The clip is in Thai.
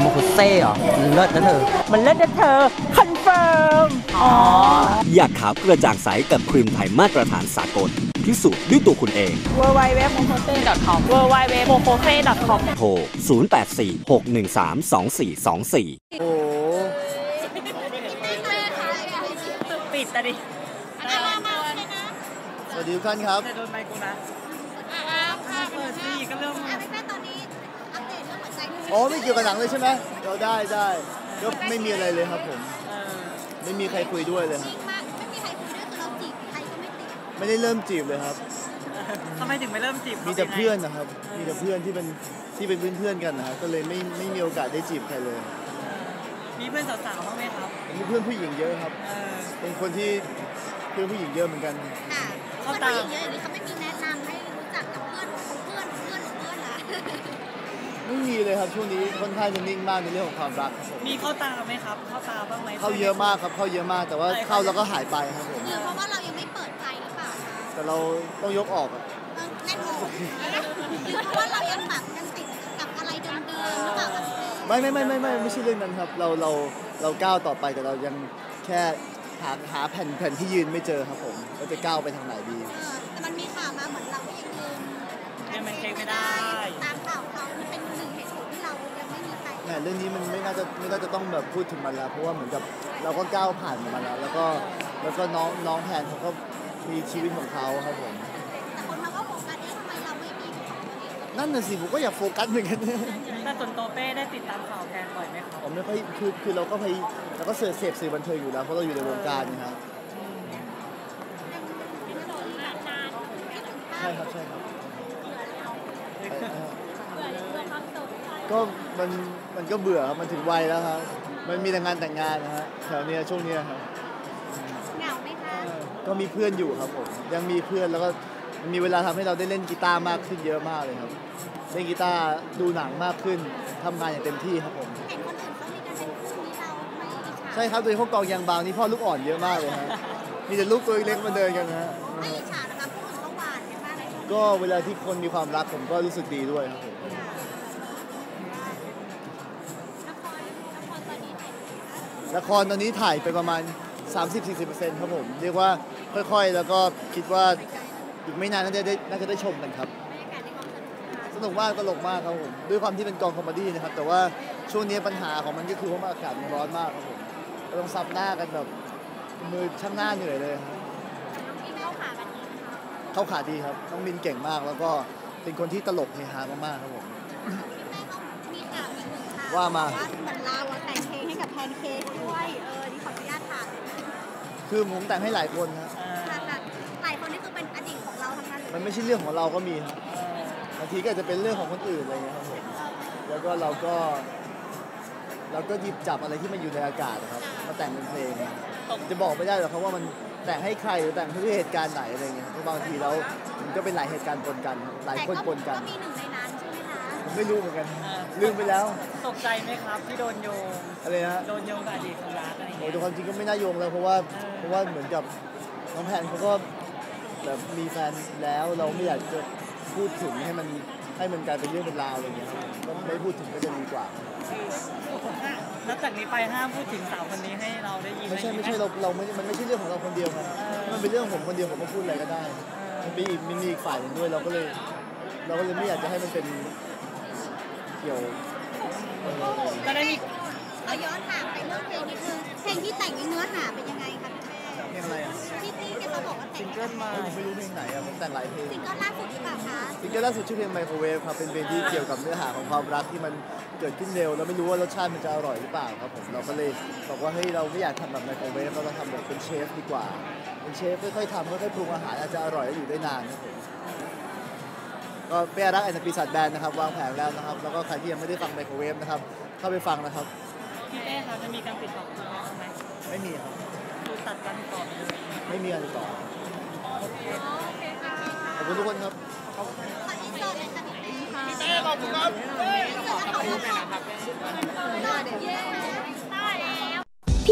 โมโคเซ่เหรอมันเลิศนะเธอ มันเลิศนะเธอ คอนเฟิร์ม อ๋อ อยากขาวกระจ่างใสกับครีมไทยมาตรฐานสากลพิสูจน์ด้วยตัวคุณเองเวอร์ไวเว็บโมโคเซ่ .com w w w m o k o s e .com โทร 0846132424 โอ้ปิดแต่ดิสวัสดีทุกท่านครับจะโดนไมกูนะเปิดสิก็เริ่ม อ๋อไม่เกี่ยวกับหนังเลยใช่ไหมเราได้ได้ก็ไม่มีอะไรเลยครับผมไม่มีใครคุยด้วยเลยครับไม่ได้เริ่มจีบเลยครับ ทำไมถึงไม่เริ่มจีบมีแต่เพื่อนนะครับ มีแต่เพื่อนที่เป็นที่เป็นเพื่อนๆกันนะครับ ก็เลยไม่ไม่มีโอกาสได้จีบใครเลยมีเพื่อนสาวๆบ้างไหมครับมีเพื่อนผู้หญิงเยอะครับ เออ เป็นคนที่เพื่อนผู้หญิงเยอะเหมือนกัน ค่ะเพื่อนผู้หญิงเยอะอย่างนี้เขาไม่มี ม่มีเลยครับช่วงนี้ค่อนข้างจะนิ่งมากในเรื่องของความรักครับผมมีเข้าตาไหมครับ เข้าตาบ้างไหมเข้าเยอะมากครับเข้าเยอะมากแต่ว่าเข้าแล้วก็หายไปครับผมหรือเพราะว่าเรายังไม่เปิดใจหรือเปล่าคะแต่เราต้องยกออกอะเออแน่นอนหรือเพราะว่าเรายังแบบยังติดกับอะไรเดิมๆหรือเปล่าคะพี่เป้ไม่ไม่ไม่ไม่ไม่ไม่ใช่เรื่องนั้นครับ เราเราเราก้าวต่อไปแต่เรายังแค่หาหาแผ่นแผ่นที่ยืนไม่เจอครับผมว่าจะก้าวไปทางไหนดี เออแต่มันมีข่าวมาเหมือนเราก็ยังยืนยังมันเช็คไม่ได้ ตาม ไม่มีใครแหมเรื่องนี้มันไม่น่าจะไม่น่าจะต้องแบบพูดถึงมันแล้ว เพราะว่าเหมือนกับเราก็ก้าวผ่านมันมาแล้ว แล้วก็แล้วก็น้องน้องแพนเขาก็มีชีวิตของเขาครับผมแต่คนเขาก็โฟกัสเอ๊ะทำไมเราไม่มีของตัวเองนั่นน่ะสิผมก็อยากโฟกัสเหมือนกันแต่ส่วนตัวเป้ได้ติดตามข่าวแทนบ่อยไหมครับผมไม่ค่อยคือคือเราก็พยเราก็เสพเสพสื่อบันเทิงอยู่แล้วเพราะเราอยู่ในวงการนะครับใช่ครับใช่ครับ ก็มันมันก็เบื่อครับมันถึงวัยแล้วครับ มันมีแต่งานแต่งงานนะฮะแถวเนี้ยช่วงเนี้ยครับเหงาไหมคะก็มีเพื่อนอยู่ครับผมยังมีเพื่อนแล้วก็มีเวลาทำให้เราได้เล่นกีตาร์มากขึ้นเยอะมากเลยครับ เล่นกีตาร์ดูหนังมากขึ้นทำงานอย่างเต็มที่ครับผม เห็นคนอื่นเขามีกันเป็นคู่นี้เราไม่อิจฉาใช่ครับโดยเฉพาะกองยางบางนี่พ่อลูกอ่อนเยอะมากเลยฮะมีแต่ลูกตัวเล็กๆมาเดินกันนะฮะไม่อิจฉานะคะคู่อื่นเขาหวานกันมากเลยช่วงนี้ก็เวลาที่คนมีความรักผมก็รู้สึกดีด้วยครับผมละครละ ละครตอนนี้ถ่ายไปประมาณ 30-40%ครับผม เรียกว่าค่อยๆ แล้วก็คิดว่าอีกไม่นานน่าจะได้น่าจะได้ชมกันครับบรรยากาศในกองสนุกค่ะสนุกมากตลกมากครับผม ด้วยความที่เป็นกองคอมเมดี้นะครับ แต่ว่าช่วงนี้ปัญหาของมันก็คือว่าอากาศมันร้อนมากครับผมเราต้องซับหน้ากันแบบมือช่างหน้าเหนื่อยเลยครับพี่เข้าขากันดีนะคะเข้าขาดีครับ น้องมินเก่งมากแล้วก็เป็นคนที่ตลกเฮฮามากๆครับผม วว่ามาว่าเหมือนเราอะแต่งเพลงให้กับแพนเค้กด้วยเออนี่ขออนุญาตถามเลยนะคือผมแต่งให้หลายคนนะเออค่ะค่ะหลายคนนี่คือเป็นอดีตของเราทั้งนั้นเลยมันไม่ใช่เรื่องของเราก็มีครับเออบางทีก็อาจจะเป็นเรื่องของคนอื่นอะไรเงี้ยครับผมแล้วก็เราก็เราก็หยิบจับอะไรที่มันอยู่ในอากาศนะครับมาแต่งเป็นเพลงจะบอกไม่ได้หรอกครับว่ามันแต่งให้ใครหรือแต่งเพื่อเหตุการณ์ไหนอะไรเงี้ยเพราะบางทีแล้วมันก็เป็นหลายเหตุการณ์ปนกันครับหลายคนปนกันแต่ก็มีหนึ่งในนั้นใช่ ไหมคะผมไม่รู้เหมือนกัน ลืมไปแล้ว ตกใจไหมครับที่โดนโยงอะไรนะโดนโยงกับอดีตคนรักอะไรโอ้เงี้ย แต่ความจริงก็ไม่น่าโยงเลยเพราะว่าเพราะว่าเหมือนกับน้องแพนเขาก็แบบมีแฟนแล้วเราไม่อยากจะพูดถึงให้มันให้มันกลายเป็นเรื่องเป็นราวอะไรเงี้ยครับก็ไม่พูดถึงก็จะดีกว่า นับจากนี้ไปห้ามพูดถึงสาวคนนี้ให้เราได้ยินไม่ใช่อะรไม่อย่งใช่งี้หเราเราไม่มันไม่ใช่เรื่องของเราคนเดียวครับเออมันเป็นเรื่องของผมคนเดียวผมก็พูดอะไรก็ได้มันมีอีกมันมีอีกฝ่ายหนึ่งด้วยเราก็เลย เราก็เลยไม่อยากจะให้มันเป็น เกี่ยวเออก็ได้มีเราย้อนถามไปเรื่องเพลงนิดนึงเพลงที่แต่งในเนื้อหาเป็นยังไงคะพี่แม่เพลงอะไรอะพี่ตี้เนี่ยเขาบอกว่าแต่ซิงงเกิลใหม่ผมไม่รู้เพลงไหนอะผมแต่งหลายเพลงซิงเกิลล่าสุดหรือเปล่าคะซิงเกิลล่าสุดชื่อเพลงไมโครเวฟครับเป็นเพลงที่เกี่ยวกับเนื้อหาของความรักที่มันเกิดขึ้นเร็วแล้วไม่รู้ว่ารสชาติมันจะอร่อยหรือเปล่าครับผมเราก็เลยบอกว่าเฮ้ยเราไม่อยากทำแบบไมโครเวฟเราต้องทำแบบเป็นเชฟดีกว่าเป็นเชฟค่อยๆทำค่อยๆปรุงอาหารอาจจะอร่อยและอยู่ได้นานครับผม ก็เป้รักแอนด์ปีศาจแบนนะครับวางแผนแล้วนะครับ แล้วก็ใครที่ยังไม่ได้ฟังไมโครเวฟนะครับเข้าไปฟังนะครับพี่เป้ครับจะมีการติดต่อคุณแม่บ้างไหมไม่มีครับดูตตัดการติดต่อไปเลยไม่มีการติดต่อขอบคุณทุกคนครับขออินเสิร์ตเลยค่ะพี่เต้ขอบคุณครับเพี